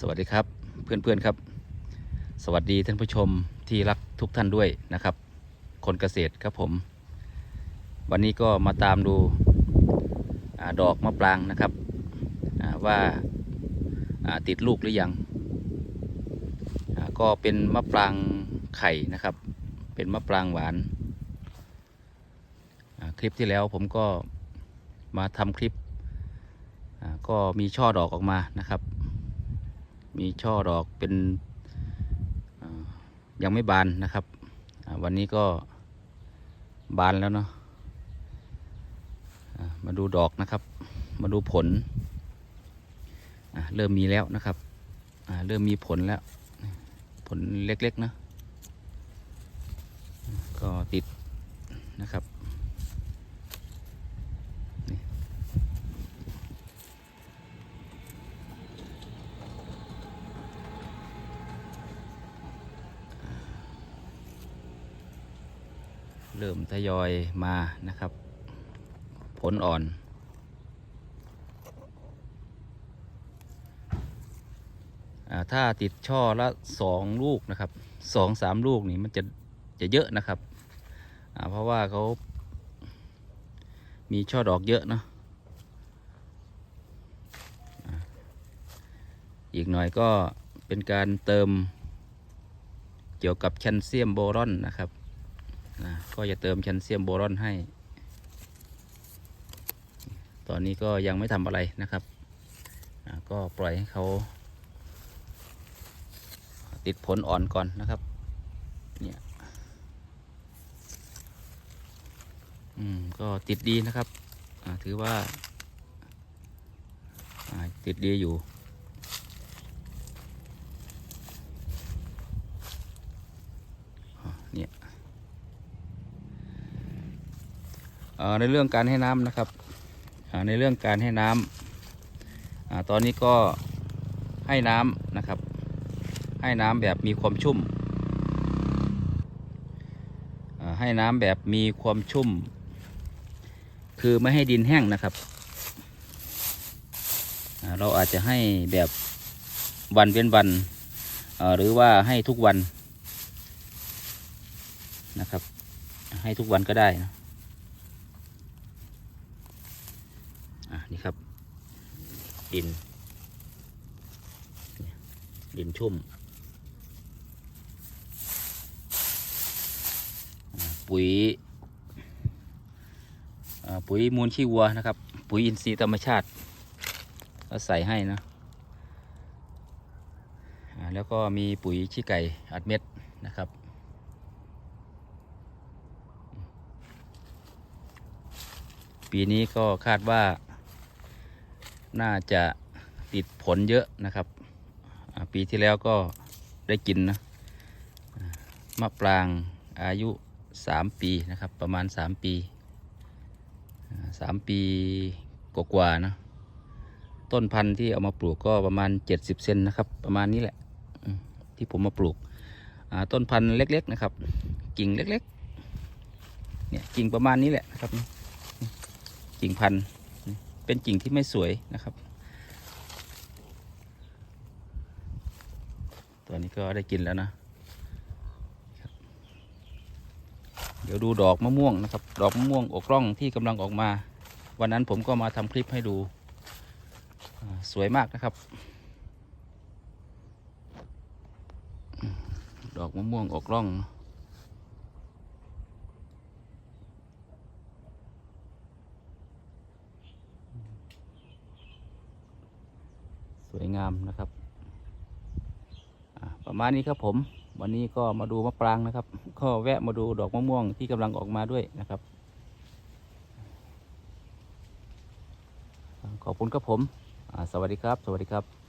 สวัสดีครับเพื่อนๆครับ สวัสดีท่านผู้ชมที่รักทุกท่านด้วยนะครับ คนเกษตรครับผม วันนี้ก็มาตามดูอดอกมะปรางนะครับว่าติดลูกหรือยังก็เป็นมะปรางไข่นะครับ เป็นมะปรางหวานคลิปที่แล้วผมก็มาทำคลิปก็มีช่อดอกออกมานะครับ มีช่อดอกเป็นยังไม่บานนะครับ วันนี้ก็บานแล้วเนาะมาดูดอกนะครับ มาดูผล เริ่มมีแล้วนะครับเริ่มมีผลแล้ว ผลเล็กๆนะ ก็ติดนะครับนี่ เริ่มทยอยมานะครับ ผลอ่อนอถ้าติดช่อละสองลูกนะครับสองสามลูกนี่มันจะจะเยอะนะครับ เพราะว่าเขามีช่อดอกเยอะเนาะอีกหน่อยก็เป็นการเติมเกี่ยวกับแคลเซียมโบรอนนะครับ ก็จะเติมแคลเซียมโบรอนให้ ตอนนี้ก็ยังไม่ทำอะไรนะครับก็ปล่อยให้เขา ติดผลอ่อนก่อนนะครับ เนี่ย อืม ก็ติดดีนะครับ ถือว่า ติดดีอยู่ อ่าเนี่ยอ่า ในเรื่องการให้น้ำนะครับในเรื่องการให้น้ำอ่าตอนนี้ก็ให้น้ำนะครับ ให้น้ำแบบมีความชุ่ม ให้น้ำแบบมีความชุ่ม คือไม่ให้ดินแห้งนะครับเราอาจจะให้แบบวันเว้นวันหรือว่าให้ทุกวันนะครับ ให้ทุกวันก็ได้นะอะ นี่ครับ ดิน ดินชุ่ม ปุ๋ยปุ๋ยมูลขี้วัวนะครับ ปุ๋ยอินทรีย์ธรรมชาติก็ใส่ให้นะแล้วก็มีปุ๋ยขี้ไก่อัดเม็ดนะครับปีนี้ก็คาดว่า น่าจะติดผลเยอะนะครับ ปีที่แล้วก็ได้กินนะมะปรางอายุสามปีนะครับ ประมาณสามปีอ่าสามปีกว่าๆนะ ต้นพันธุ์ที่เอามาปลูกก็ประมาณเจ็ดสิบเซนนะครับ ประมาณนี้แหละ ที่ผมมาปลูก ต้นพันธุ์เล็ก ๆ นะครับ กิ่งเล็ก ๆ เนี่ยกิ่งประมาณนี้แหละนะครับ กิ่งพันธุ์ เป็นกิ่งที่ไม่สวยนะครับ ตัวนี้ก็ได้กินแล้วนะ เดี๋ยวดูดอกมะม่วงนะครับ ดอกมะม่วงอกร่องที่กำลังออกมา วันนั้นผมก็มาทำคลิปให้ดูสวยมากนะครับ ดอกมะม่วงอกร่อง วยงามนะครับประมาณนี้ครับผม วันนี้ก็มาดูมะปรางนะครับ ก็แวะมาดูดอกมะม่วงที่กำลังออกมาด้วยนะครับ ขอบคุณครับผม สวัสดีครับ สวัสดีครับ